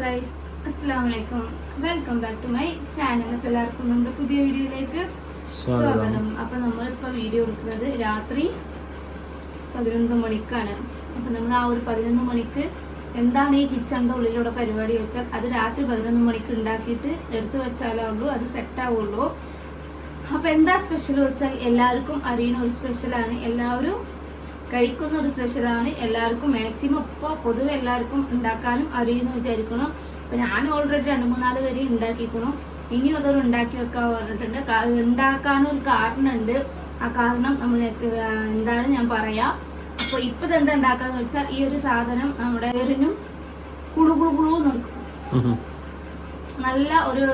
Guys അസ്സാം വലൈക്കും welcome back to my channel അപ്പോൾ എല്ലാവർക്കും നമ്മുടെ പുതിയ വീഡിയോയിലേക്ക് സ്വാഗതം. അപ്പോൾ നമ്മളിപ്പോൾ വീഡിയോ എടുക്കുന്നത് രാത്രി പതിനൊന്ന് മണിക്കാണ്. അപ്പോൾ നമ്മൾ ആ ഒരു പതിനൊന്ന് മണിക്ക് എന്താണ് ഈ കിച്ചണിന്റെ ഉള്ളിലൂടെ പരിപാടി വെച്ചാൽ അത് രാത്രി പതിനൊന്ന് മണിക്ക് ഉണ്ടാക്കിയിട്ട് എടുത്തു വെച്ചാലേ ഉള്ളൂ അത് സെറ്റ് ആവുള്ളൂ. അപ്പോൾ എന്താ സ്പെഷ്യൽ വെച്ചാൽ എല്ലാവർക്കും അറിയുന്ന ഒരു സ്പെഷ്യലാണ് എല്ലാവരും കഴിക്കുന്ന ഒരു സ്പെഷ്യലാണ് എല്ലാവർക്കും മാക്സിമം ഇപ്പോൾ പൊതുവെ എല്ലാവർക്കും ഉണ്ടാക്കാനും അറിയുമെന്ന് വിചാരിക്കണം അപ്പോൾ ഞാൻ ഓൾറെഡി രണ്ട് മൂന്നാൽ പേര് ഉണ്ടാക്കിക്കണം. ഇനിയും അതൊരു ഉണ്ടാക്കി വെക്കാൻ പറഞ്ഞിട്ടുണ്ട്. ഉണ്ടാക്കാനൊരു കാരണമുണ്ട്. ആ കാരണം നമ്മൾ എന്താണ് ഞാൻ പറയാം. അപ്പോൾ ഇത് ഇതെന്താ ഉണ്ടാക്കാന്ന് വെച്ചാൽ ഈ ഒരു സാധനം നമ്മുടെ പേരിനും കുളു കുളു കുളു നിൽക്കും നല്ല ഒരു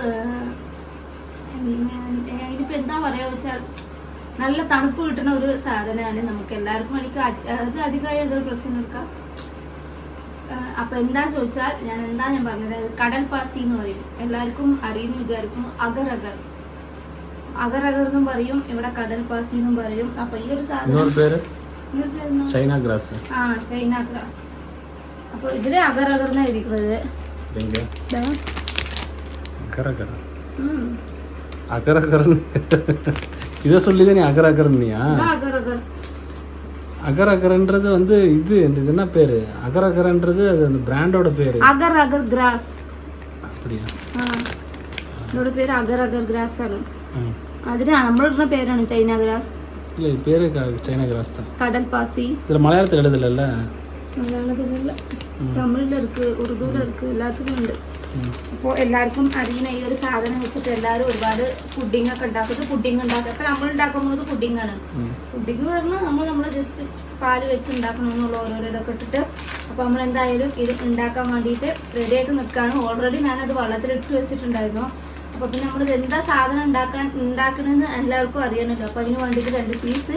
ഇതിപ്പോ എന്താ പറയാ വെച്ചാൽ നല്ല തണുപ്പ് കിട്ടുന്ന ഒരു സാധനമാണ് നമുക്ക് എല്ലാവർക്കും എനിക്ക് അത് അധികമായി അത് പ്രശ്നം നിൽക്കാം. അപ്പൊ എന്താ ചോദിച്ചാൽ ഞാൻ എന്താ ഞാൻ പറഞ്ഞത്? കടൽ പാസി എന്ന് പറയും. എല്ലാവർക്കും അറിയുന്ന വിചാരിക്കും. അഗർ അഗർ അഗർ അഗർ എന്നും പറയും ഇവിടെ കടൽ പാസി എന്നും പറയും. അപ്പൊ ഈ ഒരു സാധനം ആ ചൈന ഗ്രാസ്. അപ്പൊ ഇതിൽ അഗർ അഗർ എന്നാ എഴുതിക്കുന്നത് അഗർ അഗർ இதை சொல்லிதான் நீ அகர் அகர்னியா அகர் அகர் அகர் அகர்ன்றது வந்து இது இது என்ன பேரு? அகர் அகர்ன்றது அது அந்த பிராண்டோட பேரு. Agar agar grass. அப்படியா? இதோட பேரு அகர் அகர் கிராஸ் ആണ് അതിന് നമ്മളുടെ சைனா கிராஸ். இல்லை ഇല്ല പേര് ചൈന ഗ്രാസ് தான். கடல் பாசி. ഇതിൽ മലയാളത്തിൽ എഴുതലല്ല മലയാളത്തിൽ ഇല്ല തമിഴിൽ ഇருக்கு ഉറുദുവിൽ இருக்கு எல்லாத்துக்கும் ഉണ്ട് അപ്പോൾ എല്ലാവർക്കും അറിയുന്ന ഈ ഒരു സാധനം വെച്ചിട്ട് എല്ലാവരും ഒരുപാട് പുഡിംഗ് ഒക്കെ ഉണ്ടാക്കുന്നത് പുഡിംഗ് ഉണ്ടാക്കുക. ഇപ്പൊ നമ്മൾ ഉണ്ടാക്കുന്നത് പുഡിംഗ് ആണ്. പുഡിംഗ് പറഞ്ഞാൽ നമ്മൾ നമ്മൾ ജസ്റ്റ് പാൽ വെച്ച് ഉണ്ടാക്കണം എന്നുള്ള ഓരോരോ ഇതൊക്കെ ഇട്ടിട്ട് അപ്പോൾ നമ്മൾ എന്തായാലും ഇത് ഉണ്ടാക്കാൻ വേണ്ടിയിട്ട് റെഡി ആയിട്ട് നിൽക്കുകയാണ് ഓൾറെഡി ഞാനത് അത് ഇട്ട് വെച്ചിട്ടുണ്ടായിരുന്നു. അപ്പോൾ പിന്നെ നമ്മൾ എന്താ സാധനം ഉണ്ടാക്കാൻ ഉണ്ടാക്കണമെന്ന് എല്ലാവർക്കും അറിയണമല്ലോ അപ്പോൾ അതിന് വേണ്ടിയിട്ട് രണ്ട് പീസ്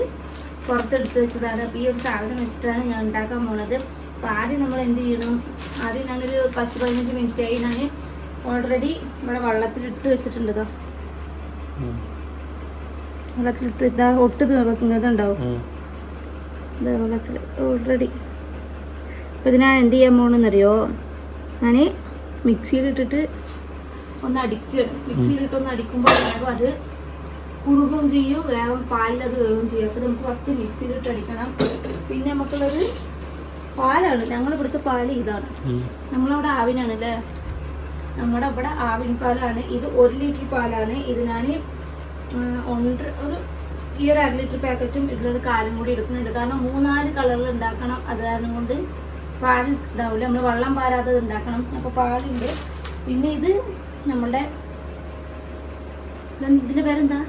പുറത്തെടുത്ത് വെച്ചതാണ്. അപ്പോൾ ഈ ഒരു സാധനം വെച്ചിട്ടാണ് ഞാൻ ഉണ്ടാക്കാൻ പോണത്. അപ്പോൾ ആദ്യം നമ്മൾ എന്ത് ചെയ്യണം ആദ്യം ഞാനൊരു പത്ത് പതിനഞ്ച് മിനിറ്റ് ആയി ഞാൻ ഓൾറെഡി ഇവിടെ വള്ളത്തിൽ ഇട്ട് വെച്ചിട്ടുണ്ട് ம். വെള്ളത്തിലിട്ട് ഇതാ ഒട്ട് തീർക്കുന്നതുണ്ടാവും. വള്ളത്തിൽ വെള്ളത്തിൽ ഓൾറെഡി അപ്പോൾ ഇത് ഞാൻ എന്ത് ചെയ്യാൻ പോകണമെന്നറിയോ ഞാൻ മിക്സിയിലിട്ടിട്ട് ഒന്ന് അടിക്കുകയാണ് മിക്സിയിലിട്ട് ഒന്ന് അടിക്കുമ്പോൾ വേഗം അത് കുറുകും ചെയ്യും. വേഗം പാലിൽ അത് വേവും ചെയ്യും. അപ്പോൾ നമുക്ക് ഫസ്റ്റ് മിക്സിയിലിട്ട് അടിക്കണം. പിന്നെ നമുക്കുള്ളത് പാലാണ്. ഞങ്ങൾ ഇവിടുത്തെ പാൽ ഇതാണ്. നമ്മളവിടെ ആവിനാണ് അല്ലേ നമ്മുടെ ഇവിടെ ആവിൻ പാലാണ്. ഇത് ഒരു ലിറ്റർ പാലാണ്. ഇത് ഞാൻ ഒന്നര ഒരു ഈ ഒരു അര ലിറ്റർ പാക്കറ്റും ഇതിലൊരു കാലം കൂടി എടുക്കുന്നുണ്ട്. കാരണം മൂന്നാൽ കളറിൽ ഉണ്ടാക്കണം. അത് കാരണം കൊണ്ട് പാൽ ഇതാവില്ല നമ്മൾ വെള്ളം പാരാതെ ഉണ്ടാക്കണം. അപ്പോൾ പാലുണ്ട്. പിന്നെ ഇത് നമ്മളുടെ ഇതിന്റെ പേരെന്താ?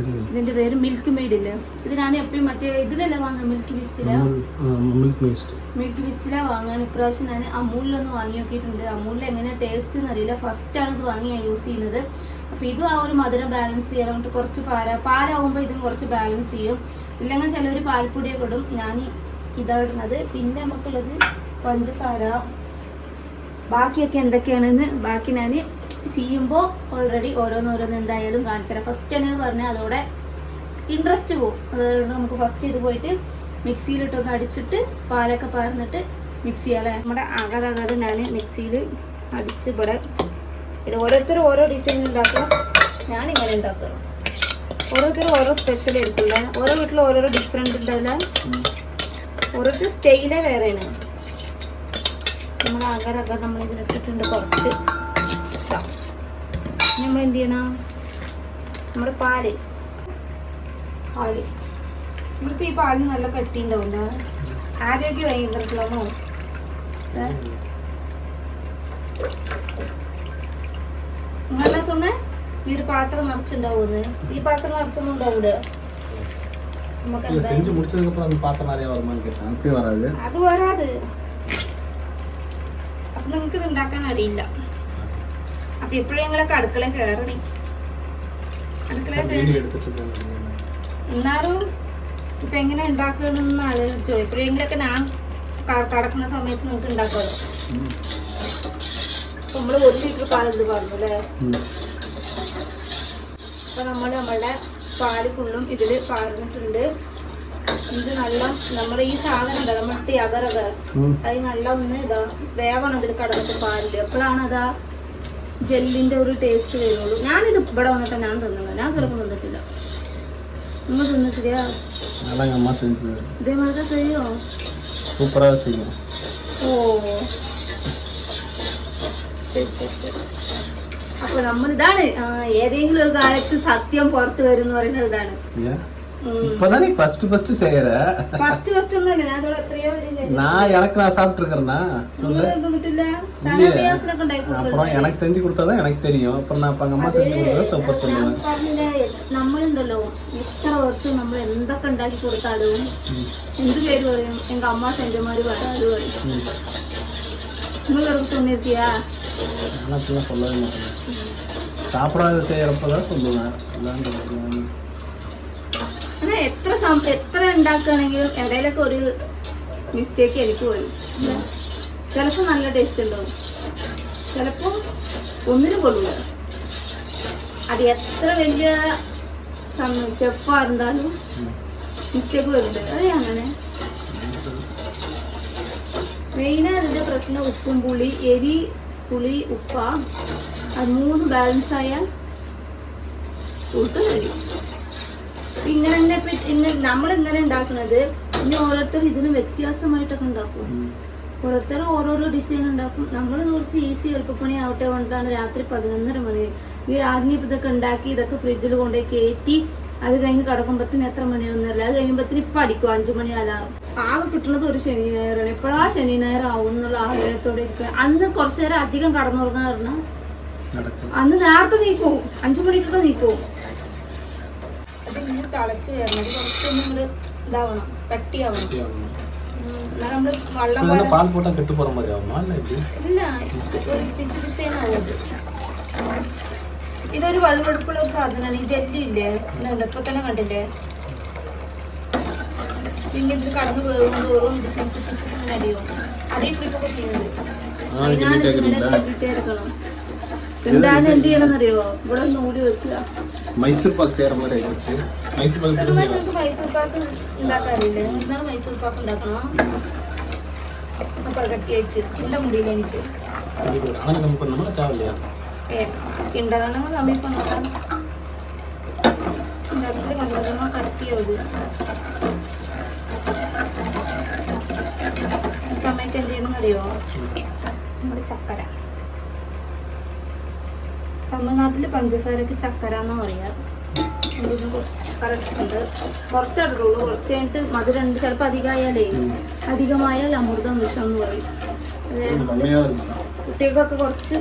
ഇതിന്റെ പേര് മിൽക്ക് മെയ്ഡ് ഇല്ല? ഇതിനാണ് എപ്പോഴും മറ്റേ ഇതിലല്ല വാങ്ങുക മിൽക്ക് മിസ്റ്റില മിൽക്ക് മിസ്റ്റ് മിൽക്ക് മിസ്റ്റില വാങ്ങാൻ ഇപ്രാവശ്യം ഞാൻ അമൂലിലൊന്ന് വാങ്ങി നോക്കിയിട്ടുണ്ട്. അമൂലിൽ എങ്ങനെ ടേസ്റ്റ് എന്നറിയില്ല. ഫസ്റ്റ് ആണ് ഇത് വാങ്ങി ഞാൻ യൂസ് ചെയ്യുന്നത്. അപ്പൊ ഇതും ആ ഒരു മധുരം ബാലൻസ് ചെയ്യാൻ വേണ്ടിട്ട് കുറച്ച് പാല പാലാവുമ്പോൾ ഇതും കുറച്ച് ബാലൻസ് ചെയ്യും. ഇല്ലെങ്കിൽ ചിലവർ പാൽപ്പൊടിയൊക്കെ ഇടും. ഞാൻ ഇതാണ് പിന്നെ നമുക്കുള്ളത് പഞ്ചസാര. ബാക്കിയൊക്കെ എന്തൊക്കെയാണെന്ന് ബാക്കി ഞാൻ ചെയ്യുമ്പോൾ ഓൾറെഡി ഓരോന്നോരോന്ന് എന്തായാലും കാണിച്ചുതരാം ഫസ്റ്റ് ആണ് പറഞ്ഞാൽ അതോടെ ഇൻട്രസ്റ്റ് പോകും അതുകൊണ്ട് നമുക്ക് ഫസ്റ്റ് ഇത് പോയിട്ട് മിക്സിയിലിട്ടൊന്ന് അടിച്ചിട്ട് പാലൊക്കെ പാർന്നിട്ട് മിക്സ് ചെയ്യാം അല്ലേ? നമ്മുടെ അകറകത് ഞാൻ മിക്സിയിൽ അടിച്ച് ഇവിടെ പിന്നെ ഓരോരുത്തരും ഓരോ ഡിസൈൻ ഉണ്ടാക്കും. ഞാനിങ്ങനെ ഉണ്ടാക്കുക ഓരോരുത്തരും ഓരോ സ്പെഷ്യൽ എടുക്കില്ല ഓരോ വീട്ടിൽ ഓരോരോ ഡിഫറെന്റ് ഉണ്ടാവില്ല ഓരോരുത്തർ സ്റ്റൈലേ വേറെയാണ്. നമ്മൾ അകരകർ നമ്മൾ ഇതിലിട്ടിട്ടുണ്ട് കുറച്ച്. നമ്മൾ എന്ത് ചെയ്യണം നമ്മുടെ പാല് പാല് ഇവിടുത്തെ ഈ പാലിന് നല്ല കട്ടി ഉണ്ടാവില്ല ആരോഗ്യം ഭയങ്കരത്തിലാണോ നിങ്ങളെ சொன்ன ഈ ഒരു പാത്രം നിറച്ചുണ്ടാവുമെന്ന് ഈ പാത്രം നിറച്ചൊന്നും ഉണ്ടാവൂല നമുക്ക് இல்ல എന്താ செஞ்சு முடிச்சதுக்கு அப்புறம் அந்த பாத்திரம் நிறைய வருமான்னு கேட்டேன் அப்பயும் வராது അത് വരാത് അപ്പൊ നമുക്ക് ഇത് ഉണ്ടാക്കാൻ അറിയില്ല അപ്പൊ ഇപ്പോഴും ഞങ്ങളൊക്കെ അടുക്കള കയറണേ അടുക്കള എന്നാലും ഇപ്പൊ എങ്ങനെ ഉണ്ടാക്കണമെന്ന് ആലോചിച്ചോ? ഇപ്പോഴെങ്കിലൊക്കെ ഞാൻ കടക്കുന്ന സമയത്ത് നിങ്ങൾക്ക് ഉണ്ടാക്കാമല്ലോ. നമ്മൾ ഒരു ലിറ്റർ പാൽ പാലുണ്ട് പറഞ്ഞു അല്ലേ? അപ്പൊ നമ്മൾ നമ്മളുടെ പാൽ ഫുള്ളും ഇതിൽ പാർന്നിട്ടുണ്ട്. ഇത് നല്ല നമ്മൾ ഈ സാധനം ഉണ്ടോ നമ്മളിട്ട് അകറകർ അത് നല്ല ഒന്ന് ഇതാ വേവണം ഇതിൽ കടന്നിട്ട് പാലിൽ. എപ്പോഴാണ് അതാ ജെല്ലിന്റെ ഒരു ടേസ്റ്റ് വരുള്ളൂ. ഞാനിത് ഇവിടെ വന്നിട്ട് ഞാൻ തിന്നുന്നത് ഞാൻ ചിലപ്പോൾ തിന്നിട്ടില്ല. നിങ്ങൾ തിന്നിട്ടില്ല? ഇതേ അപ്പൊ നമ്മൾ ഇതാണ് ഏതെങ്കിലും ഒരു കാര്യത്തിൽ സത്യം പുറത്തു വരും എന്ന് പറയുന്നത് ഇതാണ് இப்போதான் நீ ஃபர்ஸ்ட் ஃபர்ஸ்ட் செய்யற ഫസ്റ്റ് ഫസ്റ്റ് ഒന്നുമല്ല ഞാൻ അതോടെ എത്രയോ ഒരു ചെയ്തു. நான் எனக்கு நான் சாப்பிட்டுருக்கேன்னா சொல்லு നിങ്ങൾ തിന്നിട്ടില്ല இல்லையே. സഹപ്രയാസത്തിലൊക്കെ ഉണ്ടായി அப்புறம் எனக்கு செஞ்சு கொடுத்தாதான் எனக்கு தெரியும் அப்புறம் நான் இப்போ எங்கள் அம்மா செஞ்சு கொடுத்தா சூப்பர் சொல்லுவேன் പറഞ്ഞില്ലേ നമ്മളുണ്ടല്ലോ എത്ര വർഷം നമ്മൾ എന്തൊക്കെ ഉണ്ടാക്കി കൊടുത്താലും എന്ത് പേര് പറയും എങ്ക അമ്മ സെഞ്ചമാര് പറയാത് പറയും ம். നിങ്ങൾ വെറുതെ சொன்னிருக்கியா நான் அப்படிலாம் சொல்லவே மாட்டேன் சாப்பிடாத செய்யறப்ப தான் சொல்லுவேன் அதான் അങ്ങനെ എത്ര എത്ര ഉണ്ടാക്കുകയാണെങ്കിലും ഇടയിലൊക്കെ ഒരു മിസ്റ്റേക്ക് എനിക്ക് വരും. ചിലപ്പോൾ നല്ല ടേസ്റ്റ് ഉണ്ടാവും. ചിലപ്പോൾ ഒന്നിനും കൊള്ളില്ല അത് എത്ര വലിയ ഷെഫ് മിസ്റ്റേക്ക് വരുന്നുണ്ട്. അതെ അങ്ങനെ. മെയിൻ പ്രശ്നം ഉപ്പും പുളി എരി പുളി ഉപ്പ. അത് മൂന്ന് ബാലൻസ് ആയാൽ ഊട്ട് കഴിയും ഇങ്ങനെ ഇന്ന് നമ്മൾ ഇങ്ങനെ ഉണ്ടാക്കുന്നത് ഇനി ഓരോരുത്തർ ഇതിന് വ്യത്യാസമായിട്ടൊക്കെ ഉണ്ടാക്കും. ഓരോരുത്തർ ഓരോരോ ഡിസൈൻ ഉണ്ടാക്കും. നമ്മൾ കുറച്ച് ഈസി എളുപ്പപ്പണി ആവട്ടെ കൊണ്ടാണ് രാത്രി പതിനൊന്നര മണി. ഈ രാജ്ഞി ഇതൊക്കെ ഉണ്ടാക്കി ഇതൊക്കെ ഫ്രിഡ്ജിൽ കൊണ്ടുപോയി കയറ്റി അത് കഴിഞ്ഞ് കിടക്കുമ്പത്തിന് എത്ര മണിയാവുന്നല്ല അത് കഴിയുമ്പത്തിന് ഇപ്പൊ അടിക്കും. അഞ്ചു മണി അലാറും. ആകെ കിട്ടുന്നത് ഒരു ശനി ഞായറാണ് ഇപ്പോഴാ ശനി ഞായർ ആവും എന്നുള്ള ആഗ്രഹത്തോടെ ഇരിക്കുക അന്ന് കുറച്ചു നേരം അധികം കടന്നുറങ്ങാറുണ്ട് അന്ന് നേരത്തെ നീക്കവും. അഞ്ചു മണിക്കൊക്കെ നീക്കവും. ഇതിങ്ങനെ തിളച്ച് വരണം. കുറച്ചൊന്നും ഇങ്ങോട്ട് ഇതാവണം കട്ടിയാവണം. വെള്ളം പാൽ പോട്ടാൽ കെട്ടുപോറ മാതിരി ഇല്ല ഒരു ഇതൊരു വെള്ളമെടുപ്പുള്ള ഒരു സാധനമാണ്. ഈ ജെല്ലി ഇല്ലേ? ഇപ്പൊ തന്നെ കണ്ടില്ലേ? പിന്നെ ഇത് കടന്നു പോകും തോറും ഇത് പിസ് അടിയും. അതേ ചെയ്യുന്നത്. അതിനാണ് ഇങ്ങനെ എന്തായാലും എന്ത് ചെയ്യണമെന്നറിയോ ഇവിടെ ഒന്ന് മൂടി വെക്കുക മൈസൂർ പാക്ക് ചേർന്ന പോലെ കുറച്ച് മൈസൂർ പാക്ക് നിങ്ങൾക്ക് മൈസൂർ പാക്ക് ഉണ്ടാക്കാൻ അറിയില്ലേ എന്താണ് മൈസൂർ പാക്ക് ഉണ്ടാക്കണോ അപ്പൊ കട്ടി വെച്ച് എന്താ മുടിയില്ല എനിക്ക് അങ്ങനെ നമുക്ക് നമ്മളെ ചാവില്ല ഉണ്ടാകണമെങ്കിൽ നമ്മളിപ്പോ നോക്കാം കടത്തിയത് സമയത്ത് എന്ത് ചെയ്യണമെന്നറിയോ നമ്മുടെ ചക്കര തമിഴ്നാട്ടിൽ പഞ്ചസാരക്ക് ചക്കര എന്ന് പറയുക ഇതിന് കുറച്ച് ചക്കര കുറച്ച് കഴിഞ്ഞിട്ട് മധുരം ഉണ്ട്. ചിലപ്പോൾ അധികമായാലേ അധികമായാൽ അമൃതം വിഷം എന്ന് പറയും കുട്ടികൾക്കൊക്കെ കുറച്ച്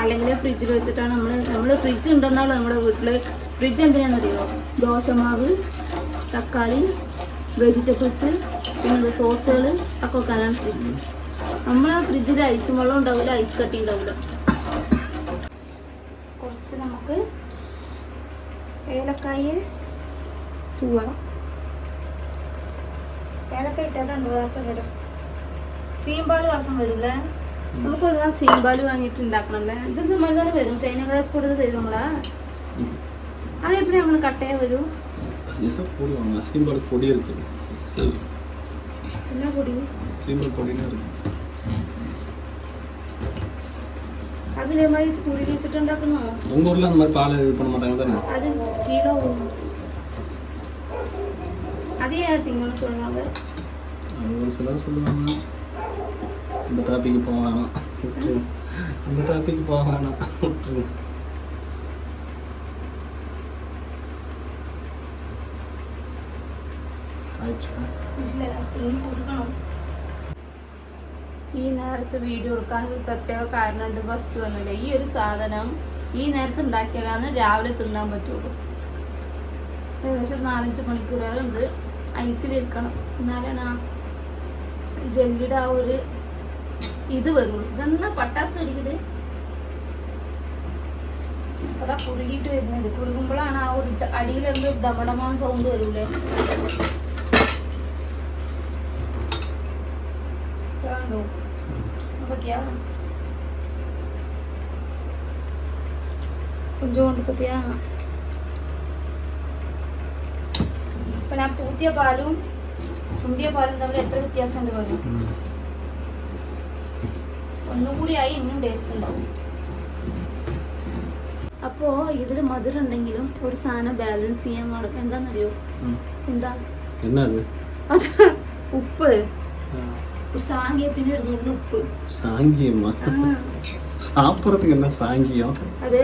അല്ലെങ്കിൽ ഫ്രിഡ്ജിൽ വെച്ചിട്ടാണ് നമ്മൾ നമ്മൾ ഫ്രിഡ്ജ് ഉണ്ടെന്നാണ് നമ്മുടെ വീട്ടിൽ. ഫ്രിഡ്ജ് എന്തിനാണെന്നറിയോ ദോശമാവ് തക്കാളി വെജിറ്റബിൾസ് പിന്നെ സോസുകൾ ഒക്കെ വെക്കാനാണ് ഫ്രിഡ്ജ്. നമ്മൾ ഫ്രിഡ്ജിൽ ഐസും വെള്ളം ഉണ്ടാവില്ല ഐസ് കട്ടി ഉണ്ടാവില്ല. കുറച്ച് നമുക്ക് ഏലക്കായ തൂവണം. ഏലക്ക ഇട്ടാൽ എന്ത് വാസം വരും. സീമ്പാൽ വാസം വരൂല്ലേ? നമുക്ക് ഒരു സീമ്പാൽ വാങ്ങിയിട്ട് ഉണ്ടാക്കണല്ലേ ഇത് നമ്മൾ വരും. ചൈന ഗ്രാസ് പൊടി ഇത് തരും നമ്മളാ. അതെപ്പോഴും നമ്മൾ കട്ടയെ വരൂ? പൊടി പൊടി? എല്ലാ പൊടിയും സീമ്പാൽ പൊടിയാണ് இருக்கு അത് ഇതേമാതിരി കുഴി വെച്ചിട്ട് ഉണ്ടാക്കുന്നോ உங்கள் ஊரில் அந்த மாதிரி பால் இது பண்ண மாட்டாங்க தானே അത് കിലോ അതേ തിങ്ങനെ சொல்றாங்க அது ஒரு சிலர் சொல்லுவாங்க இந்த டாபிக்கு போக வேணாம் விட்டுருங்க அந்த டாபிக் போக வேணாம் விட்டுருங்க ஆயிடுச்சா ഇല്ല ഇനി കൊടുക്കണം ഈ നേരത്തെ വീഡിയോ എടുക്കാൻ ഒരു പ്രത്യേക കാരണമുണ്ട്. ഫസ്റ്റ് വന്നില്ല ഈ ഒരു സാധനം ഈ നേരത്തെ ഉണ്ടാക്കിയാലാണ് രാവിലെ തിന്നാൻ പറ്റുള്ളൂ. ഏകദേശം നാലഞ്ച് ഉണ്ട് ഇത് ഐസിലിരിക്കണം എന്നാലാണ് ആ ജെല്ലിയുടെ ആ ഒരു ഇത് വരുള്ളൂ. ഇതെന്നാ പട്ടാസ് അടിക്കുന്നത് അതാ കുറുകിയിട്ട് വരുന്നത്. കുറുകുമ്പോഴാണ് ആ ഒരു അടിയിലെന്ത് ദമടമാൻ സൗണ്ട് വരൂലേ? കണ്ടോ? പത്തിയാ கொஞ்சோண்டு பத்தியா അപ്പൊ ഞാൻ പൂത്തിയ പാലും ചുണ്ടിയ പാലും തമ്മിൽ എത്ര വ്യത്യാസമുണ്ട് പറഞ്ഞു ഒന്നും കൂടി ആയി ഇന്നും ടേസ്റ്റ് ഉണ്ടാവും അപ്പോ ഇതിൽ മധുരം ഉണ്ടെങ്കിലും ഒരു സാധനം ബാലൻസ് ചെയ്യാൻ കാണും എന്താണെന്നറിയോ എന്താ എന്നത് അത് ഉപ്പ് ഒരു സാങ്കേതിന് ഒരു നുള്ളു ഉപ്പ് സാങ്കിയമ്മ ആ, സാപ്പിടത്തുക്ക് എന്നാ സാങ്കിയം അത്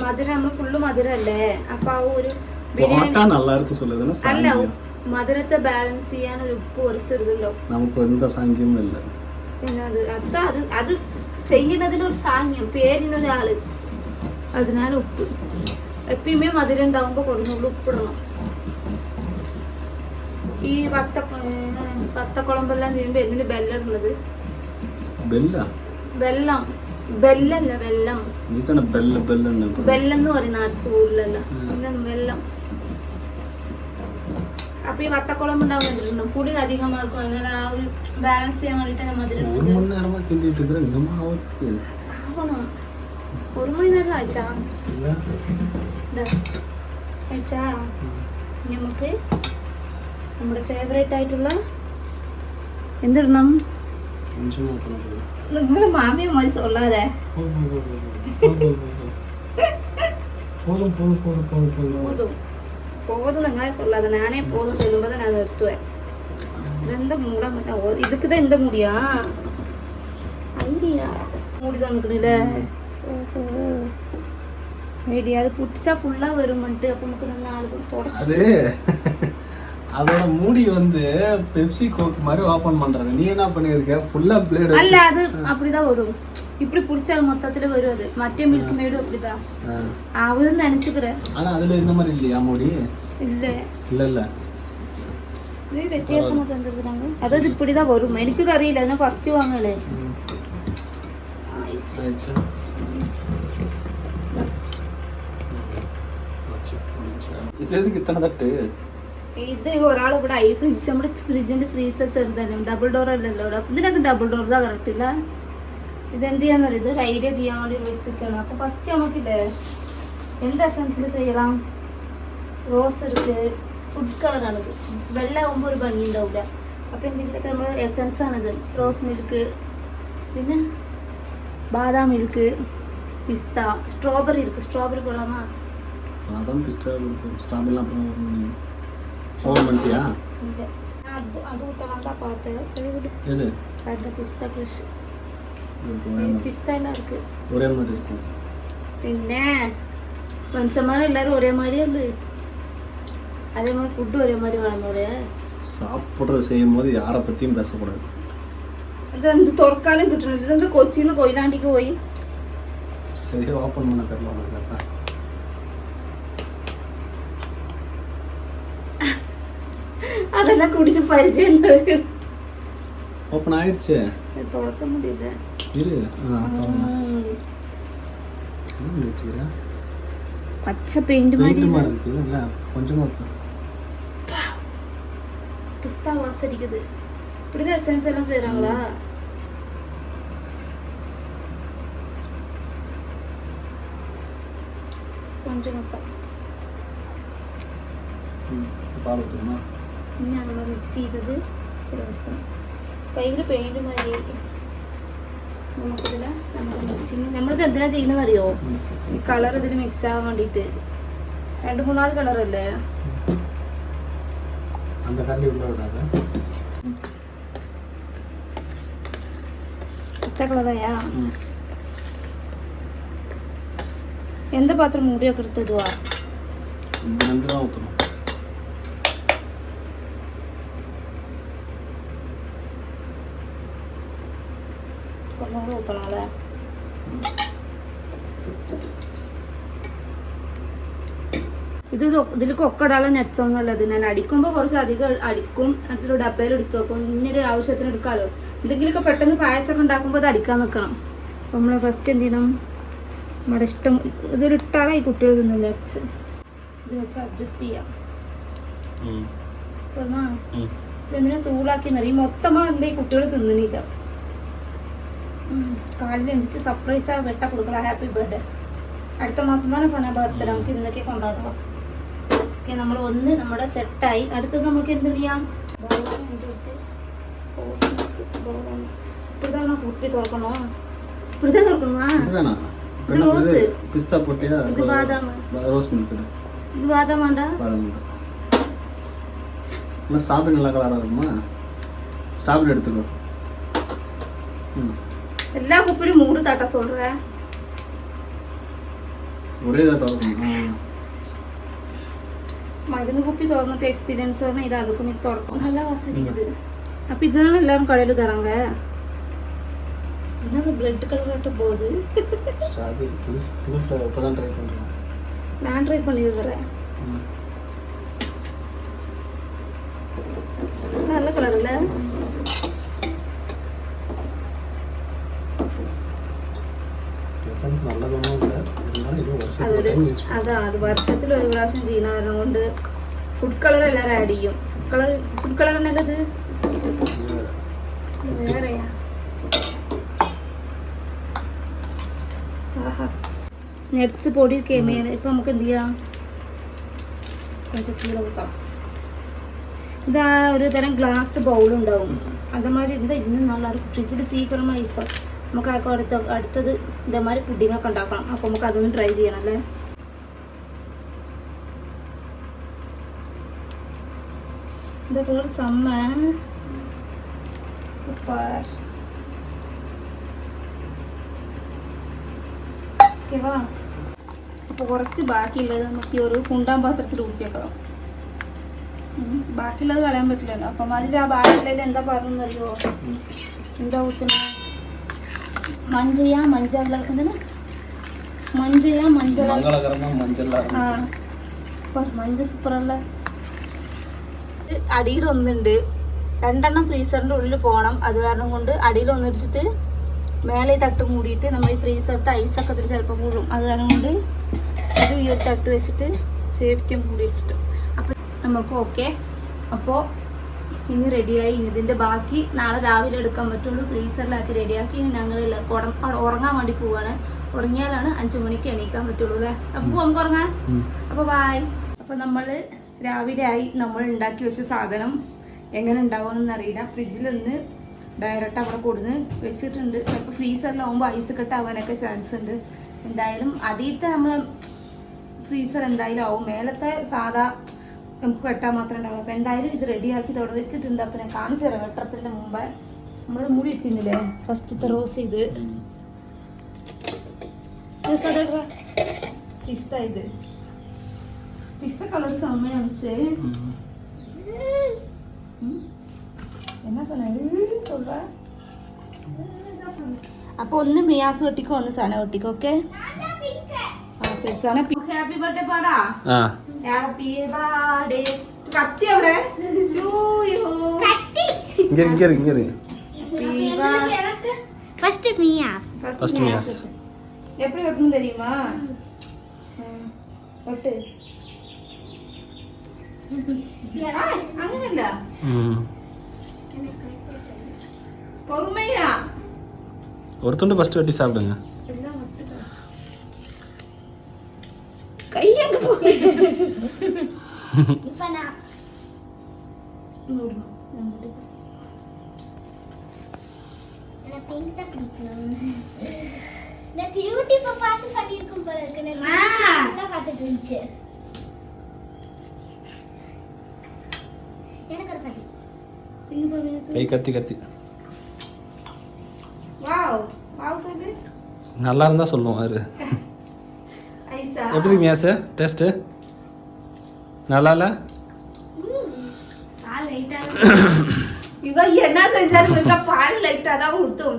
മധുരം നമ്മൾ ഫുള്ള് മധുരല്ലേ അപ്പൊ ആ ഒരു ബിരിയാണി പോട്ടാ நல்லா இருக்கு சொல்லுதுன்னா അല്ല സാങ്കിയം മധുരത്തെ ബാലൻസ് ചെയ്യാൻ ഒരു ഉപ്പ് കുറച്ചൊരുതല്ലോ നമുക്ക് എന്താ സാങ്കിയവും ഇല്ല എന്നത് അതാ അത് അത് ചെയ്യുന്നതിനൊരു സാമ്യം പേരിനൊരാള് അതിനാൽ ഉപ്പ് എപ്പോഴുമേ മധുരം ഉണ്ടാവുമ്പോ കൊടുക്കുള്ളൂ ഉപ്പിടണം ഈ വത്ത വത്തക്കുളമ്പെല്ലാം ചെയ്യുമ്പോ എന്തിന് ബെല്ലുള്ളത് ബെല്ല? വെള്ളം ബെല്ലല്ല വെള്ളം ബെല്ല ബെല്ലെന്ന് പറയും. പിന്നെ വെള്ളം അപ്പൊ ഈ വത്തക്കുളം ഉണ്ടാവുന്നുണ്ടല്ലോ പുളി അധികമാർക്കും അങ്ങനെ ആ ഒരു ബാലൻസ് ചെയ്യാൻ മധുരം ഒരു മണി നേരം അയച്ചാ അയച്ചാ നമുക്ക് നമ്മുടെ ഫേവറേറ്റ് ആയിട്ടുള്ള எந்திரணும். மாமிய மாதிரி சொல்லாத. போதும். போதும் போதும் போதும் போதும் போதும் போதும் நாங்களே சொல்லாத. நானே போதும் சொல்லும்போது நான் நிறுத்துவேன் இந்த மூட மாட்டேன். இதுக்கு தான் இந்த முடியா? ஐடியா. மூடிதான் இருக்கணும்ல ஐடியா. அது புடிச்சா ஃபுல்லாக வரும்ட்டு அப்போ நமக்கு நாலு பேர் தொடச்சு. அதோட மூடி வந்து பெப்சி கோக் மாதிரி ஓபன் பண்றது. நீ என்ன பண்ணிருக்க? ஃபுல்லா பிளேட் அல்ல அது அப்படிதான் வரும். இப்படி புடிச்சா மொத்தத்துல வரும் அது. மற்ற மில்க் மேடு அப்படிதான். அவளும் நினைச்சுக்கிறேன். ஆனா அதுல இந்த மாதிரி இல்லையா மூடி? இல்ல. இல்ல இல்ல. வித்தியாசமா தந்துருக்காங்க அதாவது இப்படிதான் வரும். எனக்கு அறியல ஏன்னா ஃபர்ஸ்ட் வாங்கல. இத்தனை தட்டு? ഇത് ഒരാൾ ഇവിടെ ഈ ഫ്രിഡ്ജ് നമ്മുടെ ഫ്രിഡ്ജിന്റെ ഫ്രീസർ ചെറുതന്നെ ഡബിൾ ഡോർ അല്ലല്ലോ ഇതിനൊക്കെ ഡബിൾ ഡോർ ഇതാ കറക്റ്റില്ല ഇതെന്ത് ചെയ്യാന്നറിയ ഇതൊരു ഐഡിയ ചെയ്യാൻ വേണ്ടി വെച്ചിരിക്കണം അപ്പൊ ഫസ്റ്റ് നമുക്കില്ലേ എന്ത് എസൻസിൽ ചെയ്യണം? റോസ് എടുത്ത് ഫുഡ് കളറാണിത് വെള്ളമാകുമ്പോൾ ഒരു ഭംഗി ഉണ്ടാവില്ല അപ്പൊ എന്തെങ്കിലുമൊക്കെ നമ്മൾ എസൻസ് ആണിത്. റോസ് മിൽക്ക് പിന്നെ ബാദാം മിൽക്ക് പിസ്ത സ്ട്രോബെറി ഇരിക്കും. സ്ട്രോബെറി കൊള്ളാമോ പിസ്ത ஃபோன் பண்ணிட்டியா அது ஊற்றலாம் தான் பார்த்தேன். சரி விடு. எது? அந்த பிஸ்தா கிரஷ் பிஸ்தாலாம் இருக்கு? ஒரே மாதிரி இருக்கு. என்ன? மனுஷமாக எல்லாரும் ஒரே மாதிரியே இல்லை? அதே மாதிரி ஃபுட்டு ஒரே மாதிரி வரணும் சாப்பிட்றது പോയി ഓപ്പൺ அதெல்லாம் குடிச்சு பரிச்சயம் ஓப்பன் ஆயிடுச்சு திறக்க முடியல. இரு. பச்சை பெயிண்ட் மாதிரி இருக்குல்ல கொஞ்சமா பிஸ்தா வாசம் அடிக்குது. இப்படிதான் எசன்ஸ் எல்லாம் செய்யறாங்களா கொஞ்சம் மொத்தம். பால் ஊற்றுமா ഞാൻ നമ്മൾ മിക്സ് ചെയ്തത് ചേർക്കണം കയ്യിൽ പെയിൻറ്റ് മാറി നമുക്കിതിൽ നമ്മുടെ മിക്സിങ് നമ്മളിത് എന്തിനാ ചെയ്യുന്നത് അറിയോ ഈ കളർ ഇതിൽ മിക്സ് ആവാൻ വേണ്ടിയിട്ട് രണ്ട് മൂന്നാല് കളറല്ലേ കളറായാ എന്ത് പാത്രം മൂടിയൊക്കെ എടുത്തിടുവാ ഊത്തണം അല്ലേ ഇത് ഇതിൽ കൊക്കടാളെ ഇത് ഞാൻ അടിക്കുമ്പോൾ കുറച്ച് അധികം അടിക്കും. അടുത്തൊരു ഡബയിൽ എടുത്തു വെക്കും. ഇന്നൊരു ആവശ്യത്തിന് എടുക്കാമല്ലോ എന്തെങ്കിലുമൊക്കെ പെട്ടെന്ന് പായസമൊക്കെ ഉണ്ടാക്കുമ്പോൾ അത് അടിക്കാൻ നിൽക്കണം അപ്പം നമ്മൾ ഫസ്റ്റ് എന്ത് ചെയ്യണം? നമ്മുടെ ഇഷ്ടം ഇതിലിട്ടാലേ ഈ കുട്ടികൾ തിന്നു നെറ്റ്സ് ഇത് വെച്ച് അഡ്ജസ്റ്റ് ചെയ്യാം. എന്തിനാ തൂളാക്കി എന്നറിയും മൊത്തമാ എന്താ ഈ കുട്ടികൾ തിന്നണില്ല. കാലിൽ എന്നിട്ട് സർപ്രൈസ് ആ വെട്ട കൊടുക്കണം ഹാപ്പി ബർത്ത്ഡേ അടുത്ത മാസം തന്നെ സന ബർത്ത്ഡേ നമുക്ക് ഇന്നൊക്കെ കൊണ്ടാടണം ഓക്കെ നമ്മൾ ഒന്ന് നമ്മുടെ സെറ്റായി അടുത്തത് നമുക്ക് എന്ത് ചെയ്യാം ബദാം എന്തെടുത്ത് റോസിനൊക്കെ ബദാം. ഇപ്പഴത്താണ് കുപ്പി തുറക്കണോ ഇപ്പഴത്തെ തുറക്കണോ ഇത് വേണം ഇത് റോസ്. പിസ്ത പൊട്ടിയ ഇത് ബാദാം റോസ് മിൽക്ക് ഇത് ബാദാം വേണ്ട பாதாம் மில்க் இன்னும் ஸ்ட்ராபெரி நல்ல கலராக இருக்குமா ஸ்ட்ராபெரி எடுத்துக்கோ ம் எல்லா குப்பிலையும் மூடு தாட்ட சொல்ற ஒரே மருந்து குப்பி திறந்து எக்ஸ்பீரியன்ஸ் வரணும் இது அதுக்கும் இது திறக்கும். நல்லா வசதிக்குது அப்போ இதுதான் எல்லாரும் கடையில் தராங்க? என்ன பிளட் கலராட்ட போகுது? ஸ்ட்ராபெரி நான் ட்ரை பண்ணியிருக்கிறேன் நல்ல கலர் இல்லை? എസൻസ് നല്ല ഗുണമുണ്ട് അതാ അത് വർഷത്തിൽ ഒരു പ്രാവശ്യം ചെയ്യുന്ന കാരണം കൊണ്ട് ഫുഡ് കളർ എല്ലാവരും ആഡ് ചെയ്യും. ഫുഡ് കളർ ഫുഡ് കളർ വേറെയാ. നെറ്റ്സ് പൊടി കെമിയൽ. ഇപ്പൊ നമുക്ക് എന്ത് ചെയ്യാം? കുറച്ച് ഇതാ ഒരു തരം ഗ്ലാസ് ബൗൾ ഉണ്ടാവും. അതേമാതിരി ഉണ്ട് ഇന്ന് നല്ല ഫ്രിഡ്ജിൽ സീക്കറും ഐസ നമുക്ക് അടുത്ത അടുത്തത് ഇതേമാതിരി പുഡിംഗ് ഒക്കെ ഉണ്ടാക്കണം. അപ്പൊ നമുക്ക് അതൊന്ന് ട്രൈ ചെയ്യണം അല്ലേ? ഇതൊക്കെ ഒരു സമ്മ. സൂപ്പർ. ഓക്കേവാ അപ്പോൾ കുറച്ച് ബാക്കിയുള്ളത് നമുക്ക് ഒരു കുണ്ടാൻ പാത്രത്തിൽ ഊറ്റിയേക്കാം ബാക്കിയുള്ളത് കളയാൻ പറ്റില്ലല്ലോ. അപ്പം അതിൽ ആ ബാക്കിയുള്ളതിൽ എന്താ പറഞ്ഞറിയോ എന്താ ഊറ്റുന്നത്? ಮಂಜಯ್ಯ ಮಂಜಲ್ಲ ಮಂಜಯ್ಯ ಮಂಜಲ മഞ്ച സൂപ്പറല്ല? അടിയിൽ ഒന്നുണ്ട്. രണ്ടെണ്ണം ഫ്രീസറിന്റെ ഉള്ളിൽ പോകണം അത് കാരണം കൊണ്ട് അടിയിൽ ഒന്നിടിച്ചിട്ട് മേലെ തട്ട് മൂടിയിട്ട് നമ്മൾ ഈ ഫ്രീസറിലത്തെ ഐസൊക്കെ അതിൽ ചിലപ്പോൾ കൂടും. അത് കാരണം കൊണ്ട് ഒരു ഈ തട്ട് വെച്ചിട്ട് സേഫ്റ്റി മൂടി വെച്ചിട്ട്. അപ്പം നമുക്ക് ഓക്കെ. അപ്പോൾ ഇനി റെഡിയായി ഇനി ഇതിന്റെ ബാക്കി നാളെ രാവിലെ എടുക്കാൻ പറ്റുള്ളൂ. ഫ്രീസറിലാക്കി റെഡിയാക്കി ഇനി ഞങ്ങൾ ഉറങ്ങാൻ വേണ്ടി പോവാണ്. ഉറങ്ങിയാലാണ് അഞ്ചു മണിക്ക് എണീക്കാൻ പറ്റുള്ളൂ അല്ലേ? അപ്പോൾ നമുക്ക് ഉറങ്ങാൻ അപ്പോൾ ബായ് അപ്പോൾ നമ്മൾ രാവിലെ ആയി നമ്മൾ ഉണ്ടാക്കി വെച്ച സാധനം എങ്ങനെ ഉണ്ടാവുമെന്ന് അറിയില്ല. ഫ്രിഡ്ജിലൊന്ന് ഡയറക്റ്റ് അവിടെ കൊടുന്ന് വെച്ചിട്ടുണ്ട്. ചിലപ്പോൾ ഫ്രീസറിലാവുമ്പോൾ ഐസ് കെട്ടാവാനൊക്കെ ചാൻസ് ഉണ്ട്. എന്തായാലും അടിയത്തെ നമ്മൾ ഫ്രീസർ എന്തായാലും ആവും. മേലത്തെ സാധാ നമുക്ക് വെട്ടാൻ മാത്രമേ ഉണ്ടാവുക അപ്പോൾ എന്തായാലും ഇത് റെഡിയാക്കി അവിടെ വെച്ചിട്ടുണ്ട്. അപ്പം ഞാൻ കാണിച്ചു തരാം വെട്ടത്തിന്റെ മുമ്പേ. നമ്മൾ മുടി വെച്ചിരുന്നില്ലേ? ഫസ്റ്റത്തെ റോസ് ഇത്. പിസ്ത ഇത്. പിസ്ത കളർ സമയം അമിച്ചേ എന്നാ സൊല്ല അപ്പൊ ഒന്ന് മിയാസ് വെട്ടിക്കോ ഒന്ന് സന വെട്ടിക്കോ ഓക്കെ ഹാപ്പി ബർത്ത്ഡേ പാടാ. ഹാപ്പി ബർത്ത്ഡേ കത്തി അവിടെ ഇങ്ങനെ ഇങ്ങനെ ഇങ്ങനെ ஃபர்ஸ்ட் மியாஸ் First மியாஸ். எப்படி வெட்டணும் தெரியுமா ம், வெட்டு ஆ, അങ്ങനല്ല பொறுமையா ஒரு துண்டு ஃபஸ்ட்டு வெட்டி சாப்பிடுங்க கை கத்தி கத்தி நல்லா இருந்தா சொல்லுவோம் அவரு எப்படி டெஸ்ட்டு நல்லா இல்லை இவன் என்ன செஞ்சாருக்கா பால் லைட்டாக தான்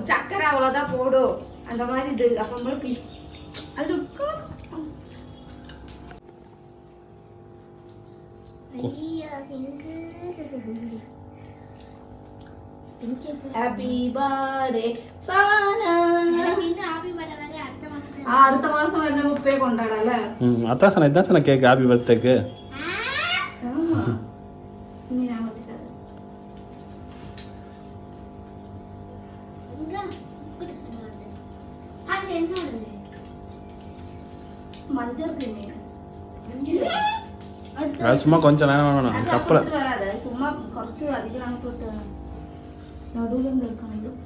சக்கரை அவ்வளோதான் போடும். அந்த மாதிரி இது. அப்புறமா அது இருக்கும் ஹாப்பி பர்த்டே சானா அடுத்த மாசம். என்ன முப்பே கொண்டாடல. அதான் சார் இதான் சார் கேக் ஹாப்பி பர்த்டேக்கு சும்மா கொஞ்சம் நேரம் வேணும் கப்பல. சும்மா குறைச்சி அதிகம் அனுப்பிட்டு நடுவில் இருந்து இருக்கணும்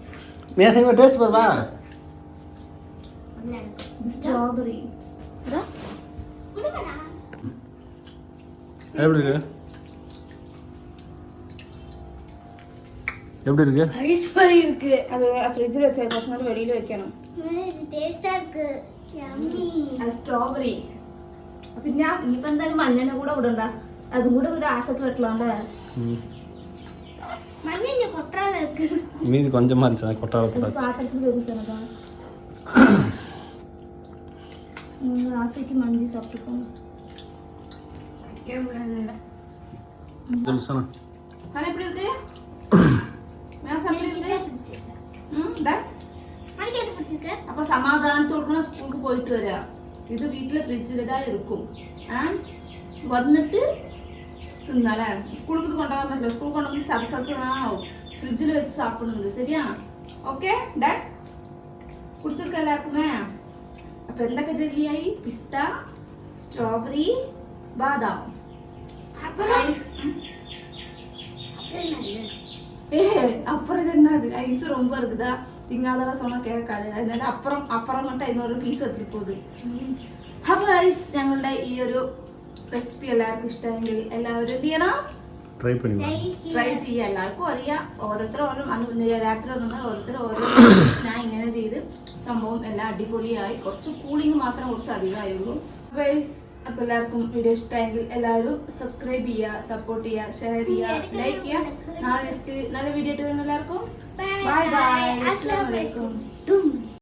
டேஸ்ட் பாரு எப்படி இருக்கு? எப்படி இருக்கு ஐஸ் மாதிரி இருக்கு அது ஃப்ரிட்ஜில் வச்சு ஃபர்ஸ்ட் நாள் வெளியில் வைக்கணும் இது டேஸ்டா இருக்கு അത് സ്ട്രോബെറി പിന്നെ ഇനിയിപ്പോ എന്തായാലും മഞ്ഞനെ കൂടെ ഇടണ്ട അതും കൂടെ ഒരു ആശത്തിൽ വെട്ടലോണ്ട് മഞ്ഞ കൊട്ടാരം ഇருக்கு மீதி கொஞ்சமா இருந்துச்சு கொட்டார போட்டாச்சு പാത്രത്തിൽ വെക്കുന്നതാണ് ஆசைக்கு மஞ்சி சாப்பிட்டுக்கோங்க ஆனா எப்படி இருக்கு അപ്പൊ സമാധാനത്തോടെ സ്കൂൾക്ക് പോയിട്ട് വരാ. ഇത് വീട്ടിലെ ഫ്രിഡ്ജിൽ ഇതാ ഇരിക്കും. ആ? വന്നിട്ട് തിന്നാലേ? സ്കൂൾക്ക് ഇത് കൊണ്ടുപോകാൻ പറ്റില്ല. സ്കൂൾ കൊണ്ടുപോകുമ്പോൾ ആവും. ഫ്രിഡ്ജിൽ വെച്ച് സാപ്പിടുന്നത് ശരിയാ? ഓക്കെ ഡാഡ് കുടിച്ചിരിക്കാം എല്ലാവർക്കുമേ? അപ്പൊ എന്തൊക്കെ ജെല്ലിയായി? പിസ്ത സ്ട്രോബെറി ബാദാം. ஏ அப்புறம் இது என்னது ஐஸ் ரொம்ப இருக்குதா திங்காதெல்லாம் சொன்னா கேட்காது அதனால അപ്പുറം അപ്പുറം കൊണ്ട് അതിനൊരു പീസ് എത്തിട്ട് പോകുന്നത് അപ്പൊ ഐസ് ഞങ്ങളുടെ ഈ ഒരു റെസിപ്പി എല്ലാവർക്കും ഇഷ്ടമെങ്കിൽ എല്ലാവരും എന്ത് ചെയ്യണം ட்ரை பண்ணி பாருங்க ട്രൈ ചെയ്യുക എല്ലാവർക്കും അറിയാം ഓരോരുത്തർ ഓരോ അന്ന് രാത്രി ഒന്നും ഓരോരുത്തർ ഓരോ ഞാൻ ഇങ്ങനെ ചെയ്ത് സംഭവം എല്ലാം അടിപൊളിയായി കുറച്ച് കൂളിംഗ് മാത്രം കുറച്ച് അധികമായുള്ളൂ അപ്പൊ അപ്പൊ എല്ലാവർക്കും വീഡിയോ ഇഷ്ടമെങ്കിൽ എല്ലാവരും സബ്സ്ക്രൈബ് ചെയ്യുക സപ്പോർട്ട് ചെയ്യുക ഷെയർ ചെയ്യുക ലൈക്ക് ചെയ്യുക. നാളെ നെക്സ്റ്റ് നല്ല വീഡിയോ ആയിട്ട് വരുന്ന എല്ലാവർക്കും ബൈ ബൈ അലൈക്കും